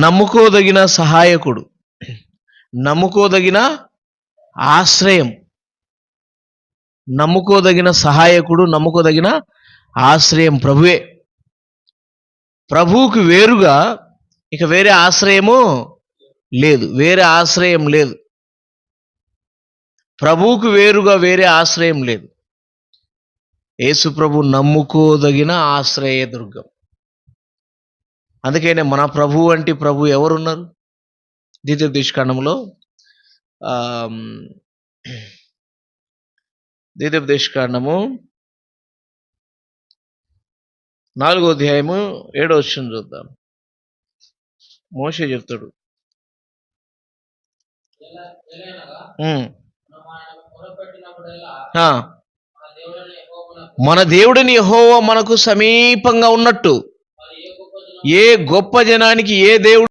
నమ్ముకోదగిన సహాయకుడు. నమ్ముకోదగిన ఆశ్రయం. నమ్ముకోదగిన సహాయకుడు నమ్ముకోదగిన ఆశ్రయం ప్రభువే. ప్రభువుకు వేరుగా ఇక వేరే ఆశ్రయము లేదు వేరే ఆశ్రయం లేదు. ప్రభువుకు వేరుగా వేరే ఆశ్రయం లేదు. యేసు ప్రభు నమ్ముకోదగిన ఆశ్రయ దుర్గం. అందుకనే మన ప్రభు వంటి ప్రభు ఎవరున్నారు? ద్వితీయోపదేశకాండంలో ద్వితీయోపదేశకాండము నాలుగో అధ్యాయము ఏడో వచ్చిన చూద్దాం. మోషే చెప్తాడు. మన దేవుడిని యెహోవా మనకు సమీపంగా ఉన్నట్టు. ఏ గొప్ప జనానికి ఏ దేవుడు